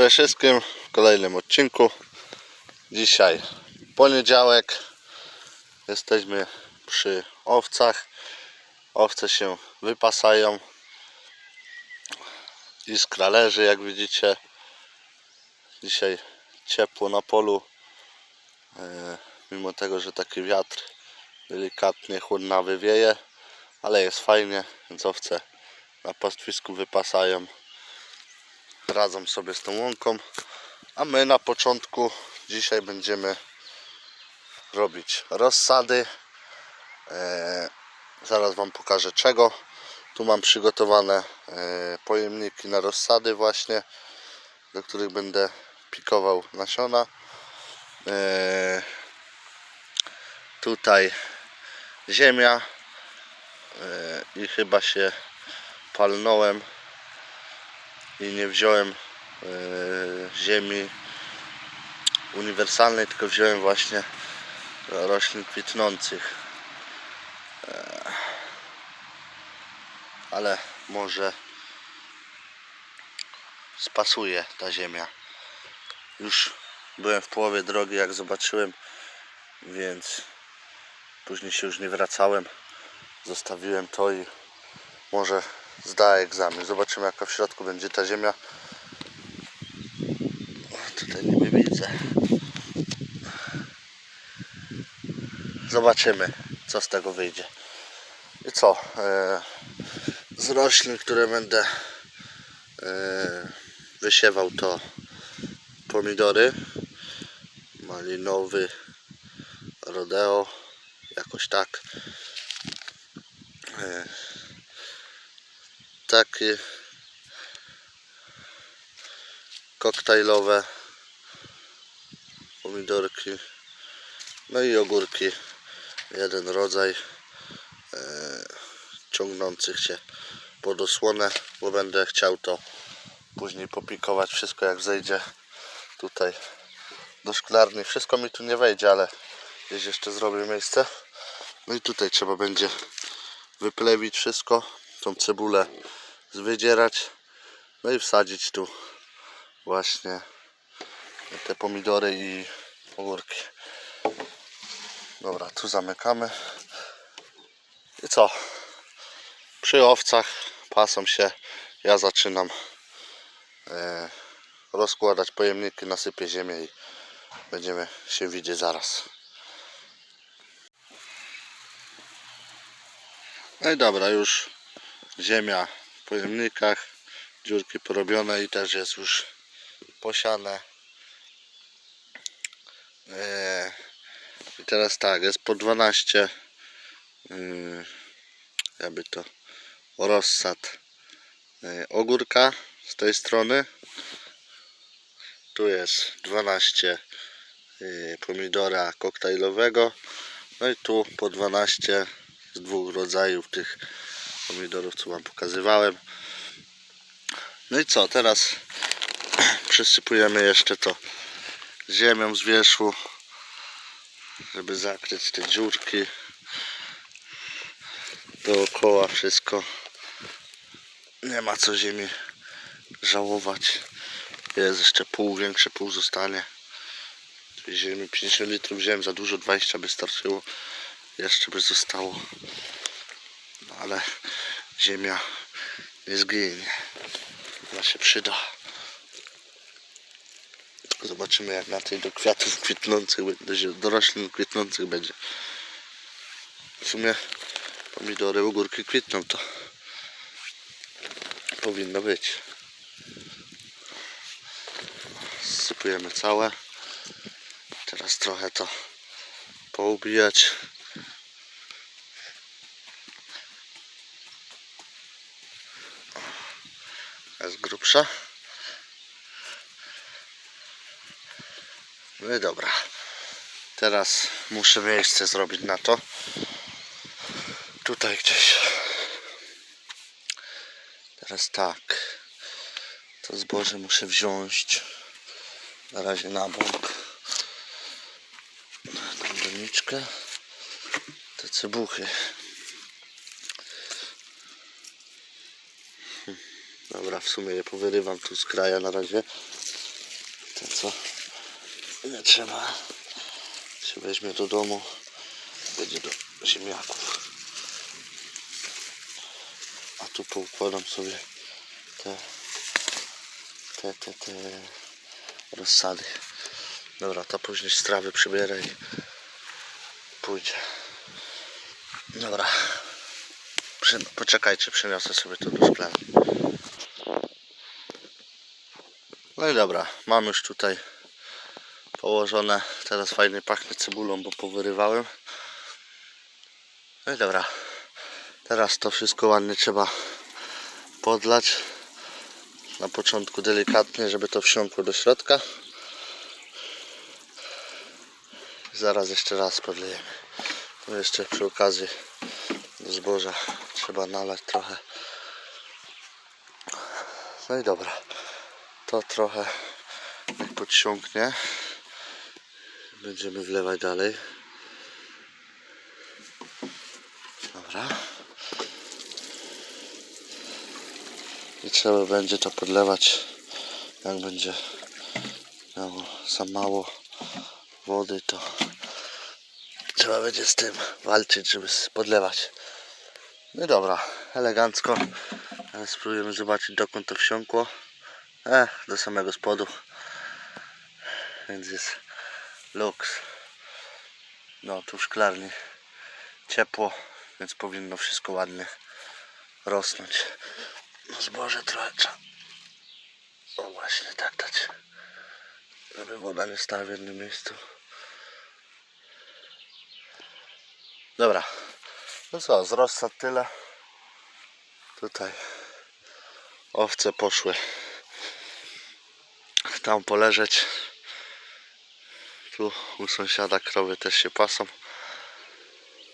Cześć wszystkim w kolejnym odcinku. Dzisiaj poniedziałek. Jesteśmy przy owcach. Owce się wypasają. Iskra leży, jak widzicie. Dzisiaj ciepło na polu. E, mimo tego, że taki wiatr delikatnie chłodnawy wieje, ale jest fajnie, więc owce na pastwisku wypasają radzą sobie z tą łąką. A my na początku dzisiaj będziemy robić rozsady. E, zaraz Wam pokażę czego. Tu mam przygotowane e, pojemniki na rozsady właśnie, do których będę pikował nasiona. E, tutaj ziemia e, i chyba się palnąłem i nie wziąłem e, ziemi uniwersalnej, tylko wziąłem właśnie roślin kwitnących. E, ale może spasuje ta ziemia. Już byłem w połowie drogi, jak zobaczyłem, więc później się już nie wracałem. Zostawiłem to i może zda egzamin. Zobaczymy jaka w środku będzie ta ziemia. Tutaj niby widzę. Zobaczymy co z tego wyjdzie. I co? E, z roślin, które będę e, wysiewał to pomidory malinowy rodeo jakoś tak e, takie koktajlowe pomidorki. No i ogórki. Jeden rodzaj e, ciągnących się pod osłonę bo będę chciał to później popikować. Wszystko jak zejdzie tutaj do szklarni. Wszystko mi tu nie wejdzie ale gdzieś jeszcze zrobię miejsce. No i tutaj trzeba będzie wyplewić wszystko tą cebulę zwydzierać no i wsadzić tu właśnie te pomidory i ogórki. Dobra tu zamykamy. I co? Przy owcach pasą się ja zaczynam e, rozkładać pojemniki nasypię ziemię i będziemy się widzieć zaraz. No i dobra już ziemia pojemnikach, dziurki porobione i też jest już posiane. Eee, I teraz tak, jest po 12 yy, jakby to rozsad yy, ogórka z tej strony. Tu jest 12 yy, pomidora koktajlowego. No i tu po 12 z dwóch rodzajów tych pomidorów, co Wam pokazywałem. No i co, teraz przysypujemy jeszcze to ziemią z wierzchu, żeby zakryć te dziurki dookoła wszystko. Nie ma co ziemi żałować. Jest jeszcze pół, większe pół zostanie. Ziemi 50 litrów wziąłem za dużo, 20 by starczyło. Jeszcze by zostało. Ale ziemia nie zginie. Ona się przyda. Zobaczymy jak na tej do kwiatów kwitnących, do, roślin kwitnących będzie. W sumie pomidory, ogórki kwitną to powinno być. Sypujemy całe. Teraz trochę to poubijać. Jest grubsza. No i dobra. Teraz muszę miejsce zrobić na to. Tutaj gdzieś. Teraz tak. To zboże muszę wziąć. Na razie na bok. Tą doniczkę. Te cebuchy. Dobra, w sumie je powyrywam tu z kraja na razie. To co? Nie trzeba. Się weźmie do domu. Będzie do ziemniaków. A tu poukładam sobie te, te, te, te rozsady. Dobra, to później strawy przybierę i pójdzie. Dobra. Poczekajcie, przyniosę sobie to do szklanki. No i dobra, mam już tutaj położone. Teraz fajnie pachnie cebulą, bo powyrywałem. No i dobra. Teraz to wszystko ładnie trzeba podlać. Na początku delikatnie, żeby to wsiąkło do środka. Zaraz jeszcze raz podlejemy. Tu jeszcze przy okazji do zboża trzeba nalać trochę. No i dobra. To trochę jak podsiąknie. Będziemy wlewać dalej. Dobra. I trzeba będzie to podlewać jak będzie miało za mało wody to trzeba będzie z tym walczyć, żeby podlewać. No i dobra, elegancko. Spróbujemy zobaczyć dokąd to wsiąkło. E, do samego spodu. Więc jest luks. No tu w szklarni ciepło, więc powinno wszystko ładnie rosnąć. No zboże trochę trzeba. O właśnie tak dać. Żeby woda nie stała w jednym miejscu. Dobra. No co, z tyle. Tutaj owce poszły tam poleżeć. Tu u sąsiada krowy też się pasą.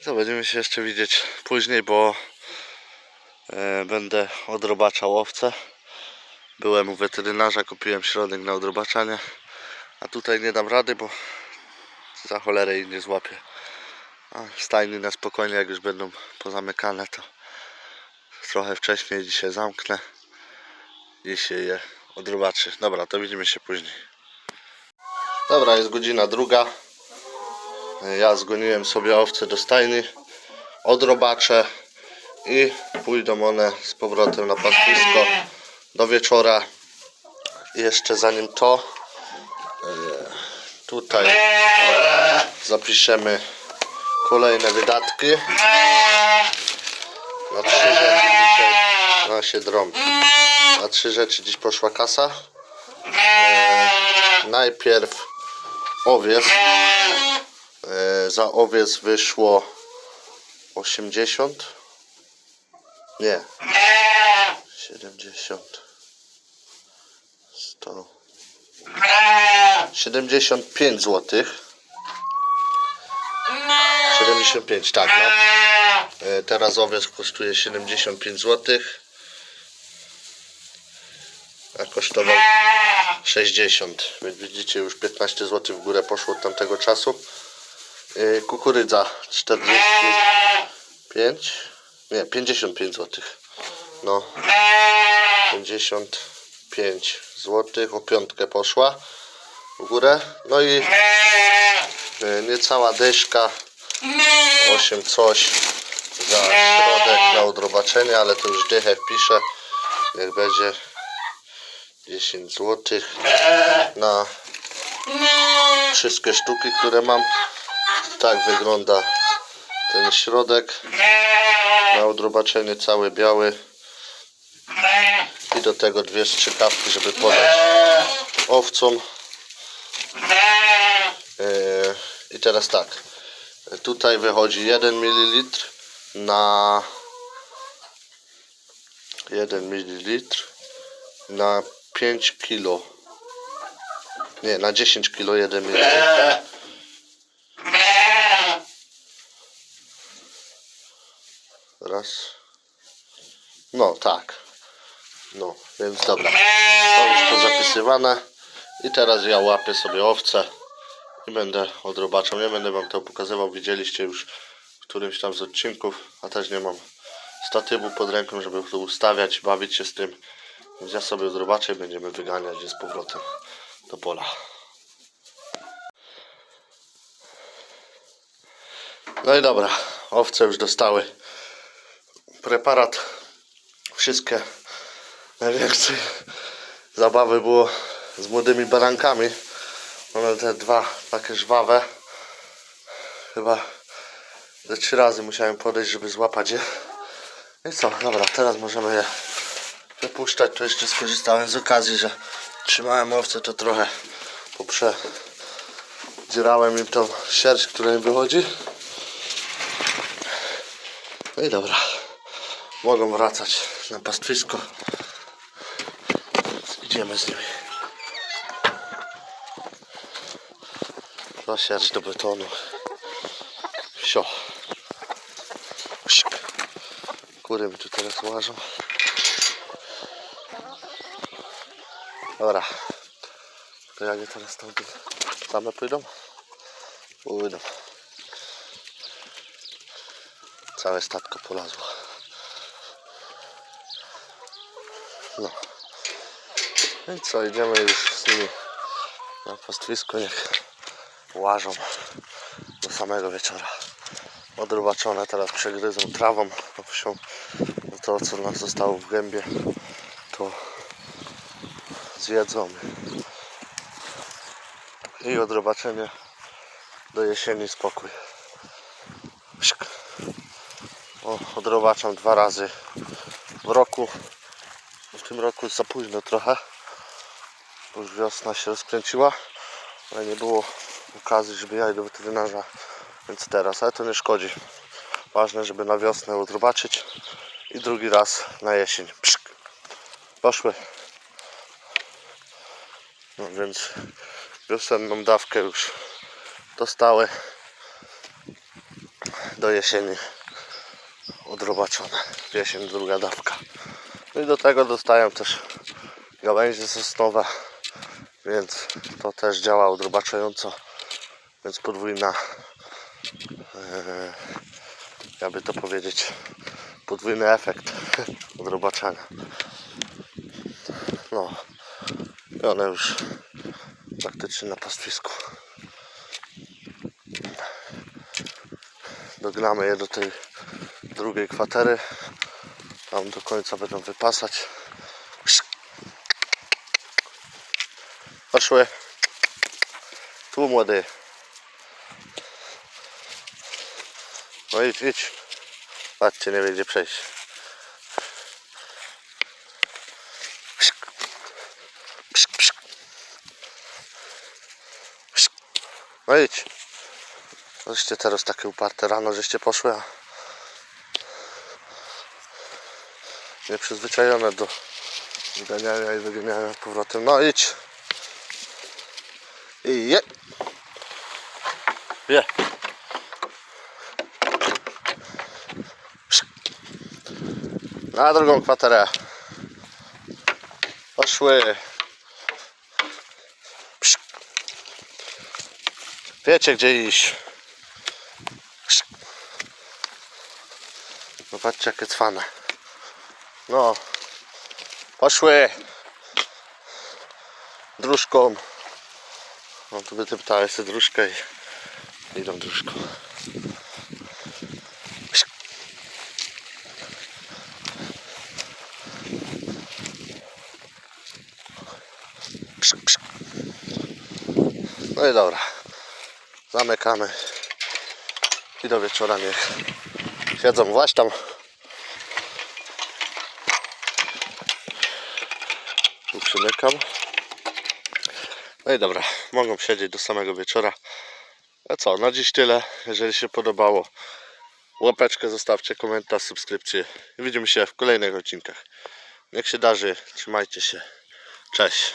Co będziemy się jeszcze widzieć później, bo e, będę odrobaczał owce. Byłem u weterynarza, kupiłem środek na odrobaczanie. A tutaj nie dam rady, bo za cholerę ich nie złapię. A stajni na spokojnie, jak już będą pozamykane, to trochę wcześniej dzisiaj zamknę i się je odrobaczy. Dobra, to widzimy się później. Dobra, jest godzina druga. Ja zgoniłem sobie owce do stajni, odrobaczę i pójdą one z powrotem na pastwisko do wieczora. Jeszcze zanim to, e, tutaj zapiszemy kolejne wydatki. Na trzy rzeczy dzisiaj, na się drąb. Na trzy rzeczy dziś poszła kasa. E, najpierw owiec. E, za owiec wyszło 80. Nie. 70. 100. 75 zł. 75, tak. No. E, Teraz owiec kosztuje 75 zł. A kosztował 60. Więc widzicie, już 15 zł w górę poszło od tamtego czasu. E, Kukurydza 45. Nie, 55 zł. No. 55 zł. O piątkę poszła w górę. No i e, niecała dyszka 8 coś za środek na odrobaczenie, ale to już dychę wpiszę. Niech będzie 10 zł na wszystkie sztuki, które mam. Tak wygląda ten środek. Na odrobaczenie cały biały. I do tego dwie strzykawki, żeby podać owcom. I teraz tak. Tutaj wychodzi 1 ml na 1 ml na 5 kg. Nie, na 10 kg 1 ml. Raz. No, tak. No, więc dobra. To już to zapisywane. I teraz ja łapię sobie owce i będę odrobaczał. Nie będę wam to pokazywał. Widzieliście już w którymś tam z odcinków, a też nie mam statywu pod ręką, żeby to ustawiać, bawić się z tym. Ja sobie odrobaczę i będziemy wyganiać z powrotem do pola. No i dobra, owce już dostały preparat. Wszystkie najwięcej zabawy było z młodymi barankami. One te dwa takie żwawe. Chyba ze trzy razy musiałem podejść, żeby złapać je. No I co, dobra, teraz możemy je wypuszczać. To jeszcze skorzystałem z okazji, że trzymałem owce, to trochę poprzedzierałem im tą sierść, która im wychodzi. No i dobra, mogą wracać na pastwisko. Idziemy z nimi. Na sierść do betonu. Sik. Kury mi tu teraz łażą. Dobra. To jak teraz tam same pójdą? Pójdą. Całe statko polazło. No. No i co, idziemy już z nimi na pastwisko, niech łażą do samego wieczora. Odrobaczone teraz przegryzą trawą owsią. To co nam zostało w gębie zjedzą. I odrobaczenie do jesieni spokój. O, odrobaczam dwa razy w roku. W tym roku za późno trochę. Bo już wiosna się rozkręciła. Ale nie było okazji, żeby jechać do weterynarza. Więc teraz, ale to nie szkodzi. Ważne, żeby na wiosnę odrobaczyć. I drugi raz na jesień. Poszły. No więc wiosenną dawkę już dostały. Do jesieni odrobaczone. Jesień druga dawka. No i do tego dostają też gałęzie sosnowe, więc to też działa odrobaczająco. Więc podwójna, e, jakby to powiedzieć, podwójny efekt odrobaczania. No i one już praktycznie na pastwisku. Dognamy je do tej drugiej kwatery. Tam do końca będą wypasać. Poszły. Tu młody. No idź, idź. Patrzcie, nie będzie przejść. No idź. Żeście teraz takie uparte rano, żeście poszły, a nieprzyzwyczajone do zganiania i wyganiania powrotem. No idź. I je. Je. Na drugą kwaterę. Poszły. Wiecie gdzie iść. No patrzcie jakie cwane. No. Poszły. Dróżką. No tu by ty pytałeś sobie dróżkę i idą dróżką. No i dobra. Zamykamy. I do wieczora niech siedzą właśnie tam. Tu przymykam. No i dobra, mogą siedzieć do samego wieczora. A co, na dziś tyle. Jeżeli się podobało, łapeczkę zostawcie, komentarz, subskrypcję. Widzimy się w kolejnych odcinkach. Niech się darzy, trzymajcie się. Cześć.